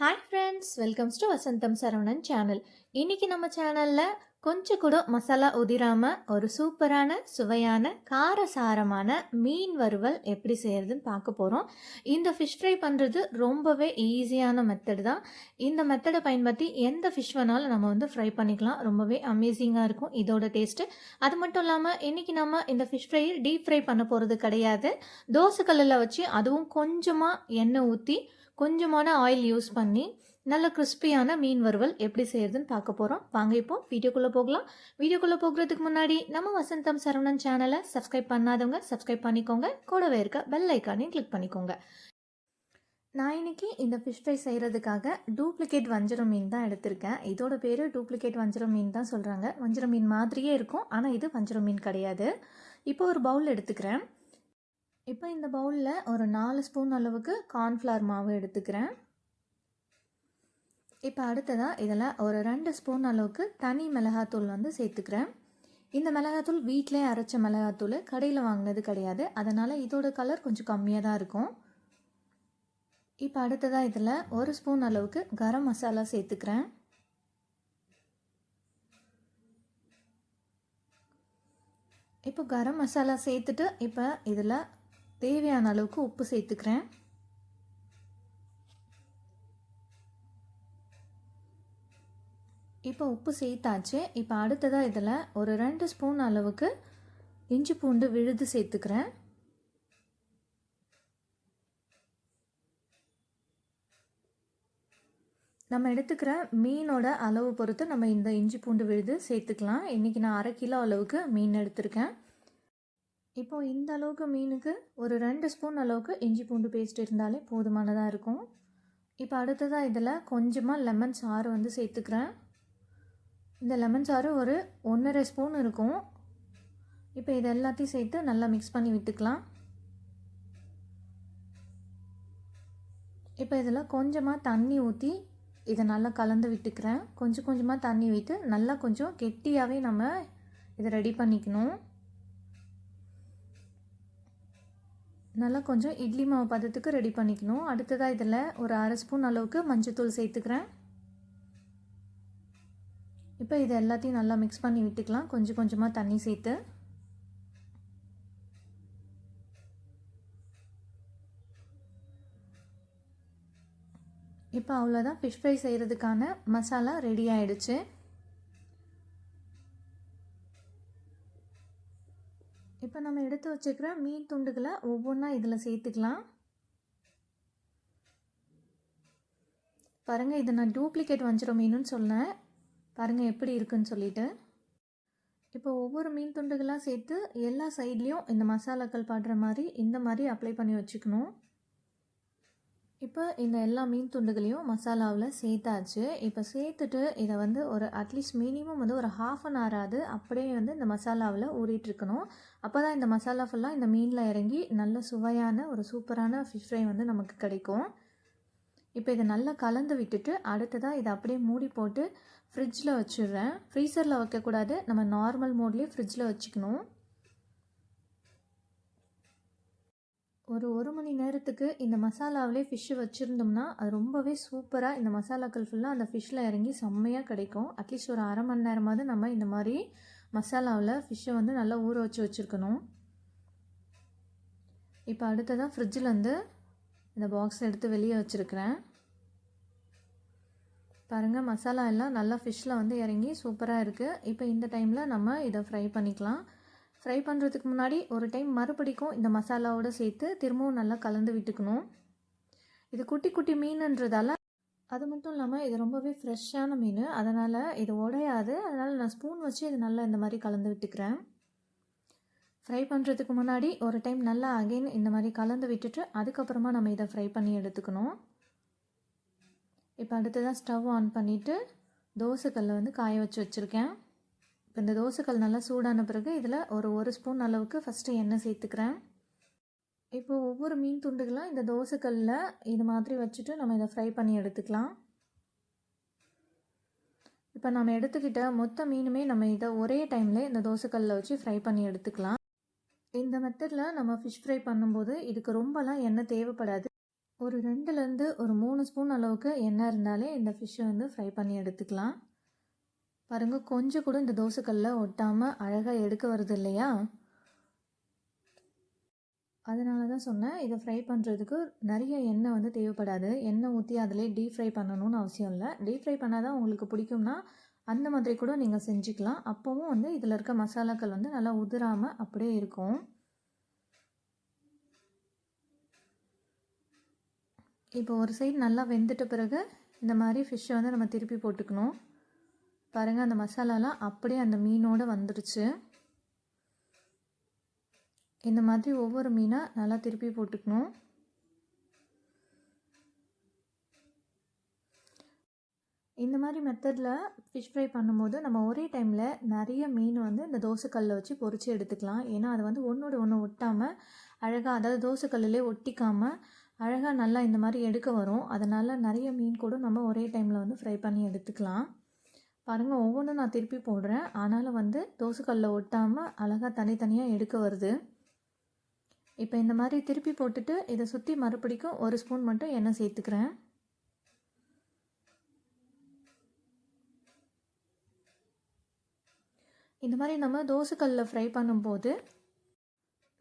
Hi friends welcomes to Vasantham Saravanan channel இன்னைக்கு நம்ம சேனலில் கொஞ்சம் கூட மசாலா உதிராமல் ஒரு சூப்பரான சுவையான காரசாரமான மீன் வறுவல் எப்படி செய்கிறதுன்னு பார்க்க போகிறோம் இந்த ஃபிஷ் ஃப்ரை பண்ணுறது ரொம்பவே ஈஸியான மெத்தடு தான். இந்த மெத்தடை பயன்படுத்தி எந்த ஃபிஷ் வேணாலும் நம்ம வந்து ஃப்ரை பண்ணிக்கலாம். ரொம்பவே அமேசிங்காக இருக்கும் இதோட டேஸ்ட்டு அது மட்டும் இல்லாமல் இன்றைக்கி நம்ம இந்த ஃபிஷ் ஃப்ரை டீப் ஃப்ரை பண்ண போகிறது கிடையாது. தோசை கல்லில் வச்சு அதுவும் கொஞ்சமாக எண்ணெய் ஊற்றி கொஞ்சமான ஆயில் யூஸ் பண்ணி நல்ல கிறிஸ்பியான மீன் வறுவல் எப்படி செய்யறதுன்னு பார்க்க போகிறோம் வாங்க இப்போ வீடியோக்குள்ளே போகலாம். வீடியோக்குள்ளே போகிறதுக்கு முன்னாடி நம்ம வசந்தம் சரவணன் சேனலை சப்ஸ்கிரைப் பண்ணாதவங்க சப்ஸ்கிரைப் பண்ணிக்கோங்க. கூடவே இருக்க பெல் ஐக்கானையும் கிளிக் பண்ணிக்கோங்க. நான் இன்னைக்கு இந்த ஃபிஷ் ஃப்ரை செய்கிறதுக்காக டூப்ளிகேட் வஞ்சரம் மீன் தான் எடுத்திருக்கேன். இதோட பேர் டூப்ளிகேட் வஞ்சரம் மீன் தான் சொல்கிறாங்க வஞ்சரம் மீன் மாதிரியே இருக்கும். ஆனால் இது வஞ்சரம் மீன் கிடையாது. இப்போ ஒரு பவுல் எடுத்துக்கிறேன். இப்போ இந்த பவுலில் ஒரு நாலு ஸ்பூன் அளவுக்கு கார்ன்ஃப்ளவர் மாவு எடுத்துக்கிறேன். இப்போ அடுத்ததாக இதில் ஒரு ரெண்டு ஸ்பூன் அளவுக்கு தனி மிளகாத்தூள் வந்து சேர்த்துக்கிறேன். இந்த மிளகாத்தூள் வீட்டிலே அரைச்ச மிளகாத்தூள் கடையில் வாங்கினது கிடையாது. அதனால் இதோட கலர் கொஞ்சம் கம்மியாக தான் இருக்கும். இப்போ அடுத்ததாக இதில் ஒரு ஸ்பூன் அளவுக்கு கரம் மசாலா சேர்த்துக்கிறேன். இப்போ கரம் மசாலா சேர்த்துட்டு இப்போ இதில் தேவையான அளவுக்கு உப்பு சேர்த்துக்கிறேன். இப்போ உப்பு சேர்த்தாச்சு. இப்போ அடுத்ததாக இதில் ஒரு ரெண்டு ஸ்பூன் அளவுக்கு இஞ்சி பூண்டு விழுது சேர்த்துக்கிறேன். நம்ம எடுத்துக்கிற மீனோட அளவு பொறுத்து நம்ம இந்த இஞ்சி பூண்டு விழுது சேர்த்துக்கலாம். இன்றைக்கி நான் அரை கிலோ அளவுக்கு மீன் எடுத்திருக்கேன். இப்போது இந்த அளவுக்கு மீனுக்கு ஒரு ரெண்டு ஸ்பூன் அளவுக்கு இஞ்சி பூண்டு பேஸ்ட் இருந்தாலே போதுமானதாக இருக்கும். இப்போ அடுத்ததாக இதில் கொஞ்சமாக லெமன் சாறு வந்து சேர்த்துக்கிறேன். இந்த லெமன் சாறு ஒரு ஒன்றரை ஸ்பூன் இருக்கும். இப்போ இது எல்லாத்தையும் சேர்த்து நல்லா மிக்ஸ் பண்ணி விட்டுக்கலாம். இப்போ இதில் கொஞ்சமாக தண்ணி ஊற்றி இதை நல்லா கலந்து விட்டுக்கிறேன். கொஞ்சம் கொஞ்சமாக தண்ணி விட்டு நல்லா கொஞ்சம் கெட்டியாகவே நம்ம இதை ரெடி பண்ணிக்கணும். நல்லா கொஞ்சம் இட்லி மாவு பதத்துக்கு ரெடி பண்ணிக்கணும். அடுத்ததாக இதில் ஒரு அரை ஸ்பூன் அளவுக்கு மஞ்சத்தூள் சேர்த்துக்கிறேன். இப்போ இது எல்லாத்தையும் நல்லா மிக்ஸ் பண்ணி விட்டுக்கலாம். கொஞ்சம் கொஞ்சமாக தண்ணி சேர்த்து. இப்போ அவ்வளோதான் ஃபிஷ் ஃப்ரை செய்கிறதுக்கான மசாலா ரெடி ஆகிடுச்சு இப்போ நம்ம எடுத்து வச்சுக்கிற மீன் துண்டுகளை ஒவ்வொன்றா இதில் சேர்த்துக்கலாம். பாருங்கள் இதை நான் டூப்ளிகேட் வஞ்சிரம் மீனுன்னு சொன்னேன். பாருங்கள் எப்படி இருக்குன்னு சொல்லிட்டு. இப்போ ஒவ்வொரு மீன் துண்டுகளாக சேர்த்து எல்லா சைட்லேயும் இந்த மசாலாக்கள் பாடுற மாதிரி இந்த மாதிரி அப்ளை பண்ணி வச்சுக்கணும். இப்போ இந்த எல்லா மீன் துண்டுகளையும் மசாலாவில் சேர்த்தாச்சு. இப்போ சேர்த்துட்டு இதை வந்து ஒரு அட்லீஸ்ட் மினிமம் வந்து ஒரு ஹாஃப் அன் ஹவராது அப்படியே வந்து இந்த மசாலாவில் ஊறிட்டுருக்கணும். அப்போ தான் இந்த மசாலா ஃபுல்லாக இந்த மீனில் இறங்கி நல்ல சுவையான ஒரு சூப்பரான ஃபிஷ் ஃப்ரை வந்து நமக்கு கிடைக்கும். இப்போ இதை நல்லா கலந்து விட்டுட்டு அடுத்ததாக இதை அப்படியே மூடி போட்டு ஃப்ரிட்ஜில் வச்சிடுறேன். ஃப்ரீசரில் வைக்கக்கூடாது. நம்ம நார்மல் மோட்லேயே ஃப்ரிட்ஜில் வச்சுக்கணும். ஒரு ஒரு மணி நேரத்துக்கு இந்த மசாலாவிலே ஃபிஷ்ஷு வச்சுருந்தோம்னா அது ரொம்பவே சூப்பராக இந்த மசாலாக்கள் ஃபுல்லாக அந்த ஃபிஷ்ஷில் இறங்கி செம்மையாக கிடைக்கும். அட்லீஸ்ட் ஒரு அரை மணி நேரமாவது நம்ம இந்த மாதிரி மசாலாவில் ஃபிஷ்ஷை வந்து நல்லா ஊற வச்சு வச்சுருக்கணும். இப்போ அடுத்ததாக ஃப்ரிட்ஜிலேருந்து இந்த பாக்ஸ் எடுத்து வெளியே வச்சுருக்கிறேன். பாருங்கள் மசாலா எல்லாம் நல்லா ஃபிஷ்ஷில் வந்து இறங்கி சூப்பராக இருக்குது இப்போ இந்த டைமில் நம்ம இதை ஃப்ரை பண்ணிக்கலாம். ஃப்ரை பண்ணுறதுக்கு முன்னாடி ஒரு டைம் மறுபடிக்கும் இந்த மசாலாவோடு சேர்த்து திரும்பவும் நல்லா கலந்து விட்டுக்கணும். இது குட்டி குட்டி மீனுன்றதால அது மட்டும் இல்லாமல் இது ரொம்பவே ஃப்ரெஷ்ஷான மீன். அதனால் இது உடையாது. அதனால் நான் ஸ்பூன் வச்சு இது நல்லா இந்த மாதிரி கலந்து விட்டுக்கிறேன். ஃப்ரை பண்ணுறதுக்கு முன்னாடி ஒரு டைம் நல்லா அகெயின் இந்த மாதிரி கலந்து விட்டுட்டு அதுக்கப்புறமா நம்ம இதை ஃப்ரை பண்ணி எடுத்துக்கணும். இப்போ அடுத்ததான் ஸ்டவ் ஆன் பண்ணிவிட்டு தோசைக்கல்லை வந்து காய வச்சு வச்சுருக்கேன். இந்த தோசைக்கல் நல்லா சூடான பிறகு இதில் ஒரு ஒரு ஸ்பூன் அளவுக்கு ஃபஸ்ட்டு எண்ணெய் சேர்த்துக்கிறேன். இப்போ ஒவ்வொரு மீன் துண்டுகளாக இந்த தோசைக்கல்லில் இது மாதிரி வச்சுட்டு நம்ம இதை ஃப்ரை பண்ணி எடுத்துக்கலாம். இப்போ நம்ம எடுத்துக்கிட்ட மொத்த மீனுமே நம்ம இதை ஒரே டைமில் இந்த தோசைக்கல்லில் வச்சு ஃப்ரை பண்ணி எடுத்துக்கலாம். இந்த மெத்தடில் நம்ம ஃபிஷ் ஃப்ரை பண்ணும்போது இதுக்கு ரொம்பலாம் எண்ணெய் தேவைப்படாது. ஒரு ரெண்டுலேருந்து ஒரு மூணு ஸ்பூன் அளவுக்கு எண்ணெய் இருந்தாலே இந்த ஃபிஷ்ஷை வந்து ஃப்ரை பண்ணி எடுத்துக்கலாம். பாருங்கள் கொஞ்சம் கூட இந்த தோசைக்கல்ல ஒட்டாமல் அழகாக எடுக்க வருது இல்லையா? அதனால தான் சொன்னேன் இதை ஃப்ரை பண்ணுறதுக்கு நிறைய எண்ணெய் வந்து தேவைப்படாது. எண்ணெய் ஊற்றி அதிலே டீப் ஃப்ரை பண்ணணும்னு அவசியம் இல்லை. டீப் ஃப்ரை பண்ணால் தான் உங்களுக்கு பிடிக்கும்னா அந்த மாதிரி கூட நீங்கள் செஞ்சுக்கலாம். அப்போவும் வந்து இதில் இருக்க மசாலாக்கள் வந்து நல்லா உதிராமல் அப்படியே இருக்கும். இப்போ ஒரு சைடு நல்லா வெந்துட்ட பிறகு இந்த மாதிரி ஃபிஷ்ஷை வந்து நம்ம திருப்பி போட்டுக்கணும். பாருங்கள் அந்த மசாலாலாம் அப்படியே அந்த மீனோடு வந்துடுச்சு இந்த மாதிரி ஒவ்வொரு மீனாக நல்லா திருப்பி போட்டுக்கணும். இந்த மாதிரி மெத்தடில் ஃபிஷ் ஃப்ரை பண்ணும்போது நம்ம ஒரே டைமில் நிறைய மீன் வந்து இந்த தோசைக்கல்லில் வச்சு பொறிச்சு எடுத்துக்கலாம். ஏன்னா அது வந்து ஒன்றோட ஒன்று ஒட்டாமல் அழகாக அதாவது தோசைக்கல்லிலே ஒட்டிக்காமல் அழகாக நல்லா இந்த மாதிரி எடுக்க வரும். அதனால் நிறைய மீன் கூட நம்ம ஒரே டைமில் வந்து ஃப்ரை பண்ணி எடுத்துக்கலாம். பாருங்கள் ஒவ்வொன்றும் நான் திருப்பி போடுறேன். ஆனாலும் வந்து தோசுக்கல்லில் ஒட்டாமல் அழகாக தனித்தனியாக எடுக்க வருது. இப்போ இந்த மாதிரி திருப்பி போட்டுட்டு இதை சுற்றி மறுபடிக்கும் ஒரு ஸ்பூன் மட்டும் எண்ணெய் சேர்த்துக்கிறேன். இந்த மாதிரி நம்ம தோசைக்கல்லில் ஃப்ரை பண்ணும்போது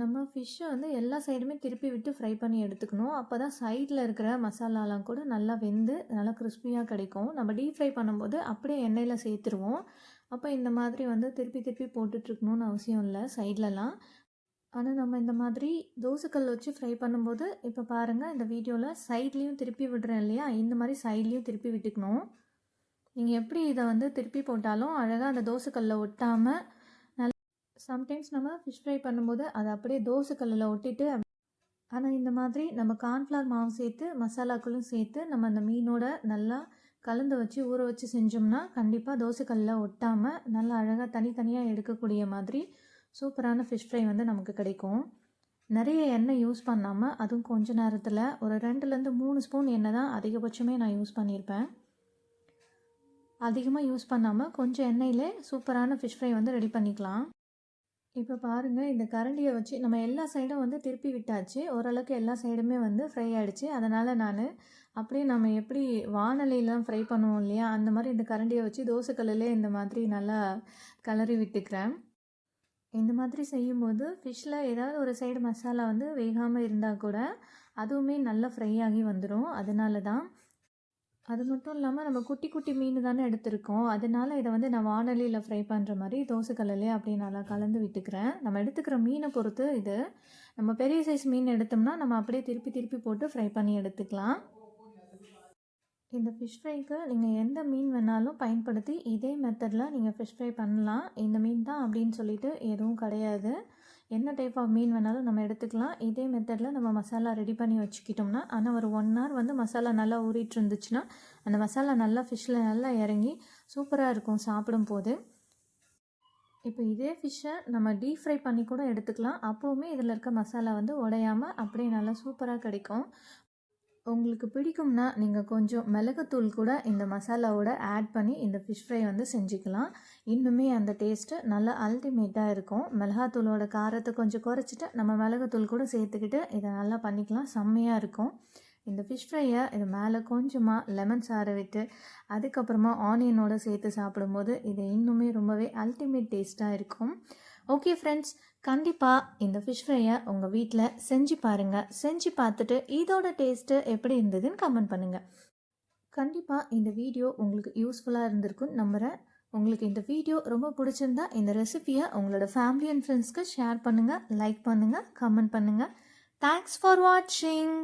நம்ம ஃபிஷ்ஷை வந்து எல்லா சைடுமே திருப்பி விட்டு ஃப்ரை பண்ணி எடுத்துக்கணும். அப்போ தான் சைடில் இருக்கிற மசாலாலாம் கூட நல்லா வெந்து நல்லா கிறிஸ்பியாக கிடைக்கும். நம்ம டீப் ஃப்ரை பண்ணும்போது அப்படியே எண்ணெயில் சேர்த்துருவோம். அப்போ இந்த மாதிரி வந்து திருப்பி திருப்பி போட்டுட்ருக்கணும்னு அவசியம் இல்லை சைட்லலாம் ஆனால் நம்ம இந்த மாதிரி தோசைக்கல் வச்சு ஃப்ரை பண்ணும்போது இப்போ பாருங்கள் இந்த வீடியோவில் சைட்லேயும் திருப்பி விடுறேன் இல்லையா? இந்த மாதிரி சைட்லேயும் திருப்பி விட்டுக்கணும். நீங்கள் எப்படி இதை வந்து திருப்பி போட்டாலும் அழகாக அந்த தோசைக்கல்லில் ஒட்டாமல் சம்டைம்ஸ் நம்ம ஃபிஷ் ஃப்ரை பண்ணும்போது அதை அப்படியே தோசைக்கல்லில் ஒட்டிட்டு ஆனால் இந்த மாதிரி நம்ம கார்ன்ஃப்ளவர் மாவு சேர்த்து மசாலாக்களும் சேர்த்து நம்ம அந்த மீனோட நல்லா கலந்து வச்சு ஊற வச்சு செஞ்சோம்னா கண்டிப்பாக தோசைக்கல்லில் ஒட்டாமல் நல்லா அழகாக தனித்தனியாக எடுக்கக்கூடிய மாதிரி சூப்பரான ஃபிஷ் ஃப்ரை வந்து நமக்கு கிடைக்கும். நிறைய எண்ணெய் யூஸ் பண்ணாமல் அதுவும் கொஞ்ச நேரத்தில் ஒரு ரெண்டுலேருந்து மூணு ஸ்பூன் எண்ணெய் தான் அதிகபட்சமே நான் யூஸ் பண்ணியிருப்பேன். அதிகமாக யூஸ் பண்ணாமல் கொஞ்சம் எண்ணெயிலே சூப்பரான ஃபிஷ் ஃப்ரை வந்து ரெடி பண்ணிக்கலாம். இப்போ பாருங்கள் இந்த கரண்டியை வச்சு நம்ம எல்லா சைடும் வந்து திருப்பி விட்டாச்சு. ஓரளவுக்கு எல்லா சைடுமே வந்து ஃப்ரை ஆகிடுச்சு அதனால் நான் அப்படியே நம்ம எப்படி வானலையெல்லாம் ஃப்ரை பண்ணுவோம் இல்லையா அந்த மாதிரி இந்த கரண்டியை வச்சு தோசைக்கல்லிலே இந்த மாதிரி நல்லா கலரி விட்டுக்கிறேன். இந்த மாதிரி செய்யும்போது ஃபிஷ்ஷில் ஏதாவது ஒரு சைடு மசாலா வந்து வேகாமல் இருந்தால் கூட அதுவுமே நல்லா ஃப்ரை ஆகி வந்துடும் அதனால தான் அது மட்டும் இல்லாமல் நம்ம குட்டி குட்டி மீன் தானே எடுத்திருக்கோம். அதனால இதை வந்து நான் வானலியில் ஃப்ரை பண்ணுற மாதிரி தோசைக்கல்லே அப்படியே நல்லா கலந்து விட்டுக்கிறேன். நம்ம எடுத்துக்கிற மீனை பொறுத்து இது. நம்ம பெரிய சைஸ் மீன் எடுத்தோம்னா நம்ம அப்படியே திருப்பி திருப்பி போட்டு ஃப்ரை பண்ணி எடுத்துக்கலாம். இந்த ஃபிஷ் ஃப்ரைக்கு நீங்கள் எந்த மீன் வேணாலும் பயன்படுத்தி இதே மெத்தடில் நீங்கள் ஃபிஷ் ஃப்ரை பண்ணலாம். இந்த மீன் தான் அப்படின்னு சொல்லிட்டு எதுவும் கிடையாது. என்ன டைப் ஆஃப் மீன் வேணாலும் நம்ம எடுத்துக்கலாம். இதே மெத்தடில் நம்ம மசாலா ரெடி பண்ணி வச்சுக்கிட்டோம்னா ஆனால் ஒரு ஒன் ஹவர் வந்து மசாலா நல்லா ஊறிட்டு இருந்துச்சுன்னா அந்த மசாலா நல்லா ஃபிஷ்ஷில் நல்லா இறங்கி சூப்பராக இருக்கும் சாப்பிடும் போது இப்போ இதே ஃபிஷ்ஷை நம்ம டீப் ஃப்ரை பண்ணி கூட எடுத்துக்கலாம். அப்போவுமே இதில் இருக்க மசாலா வந்து உடையாமல் அப்படியே நல்லா சூப்பராக கிடைக்கும். உங்களுக்கு பிடிக்கும்னா நீங்கள் கொஞ்சம் மிளகுத்தூள் கூட இந்த மசாலாவோட ஆட் பண்ணி இந்த ஃபிஷ் ஃப்ரை வந்து செஞ்சுக்கலாம். இன்னுமே அந்த டேஸ்ட்டு நல்லா அல்டிமேட்டாக இருக்கும். மிளகாத்தூளோட காரத்தை கொஞ்சம் குறைச்சிட்டு நம்ம மிளகுத்தூள் கூட சேர்த்துக்கிட்டு இதை நல்லா பண்ணிக்கலாம். செம்மையாக இருக்கும். இந்த ஃபிஷ் ஃப்ரையை இது மேலே கொஞ்சமாக லெமன் சாரை விட்டு அதுக்கப்புறமா ஆனியனோட சேர்த்து சாப்பிடும்போது இது இன்னுமே ரொம்பவே அல்டிமேட் டேஸ்ட்டாக இருக்கும். ஓகே ஃப்ரெண்ட்ஸ் கண்டிப்பாக இந்த ஃபிஷ் ஃப்ரையை உங்கள் வீட்டில் செஞ்சு பாருங்கள் செஞ்சு பார்த்துட்டு இதோட டேஸ்ட்டு எப்படி இருந்ததுன்னு கமெண்ட் பண்ணுங்கள் கண்டிப்பாக இந்த வீடியோ உங்களுக்கு யூஸ்ஃபுல்லாக இருந்திருக்குன்னு நம்புகிறேன் உங்களுக்கு இந்த வீடியோ ரொம்ப பிடிச்சிருந்தா இந்த ரெசிபியை உங்களோட ஃபேமிலி அண்ட் ஃப்ரெண்ட்ஸ்க்கு ஷேர் பண்ணுங்கள் லைக் பண்ணுங்கள் கமெண்ட் பண்ணுங்கள் தேங்க்ஸ் ஃபார் வாட்சிங்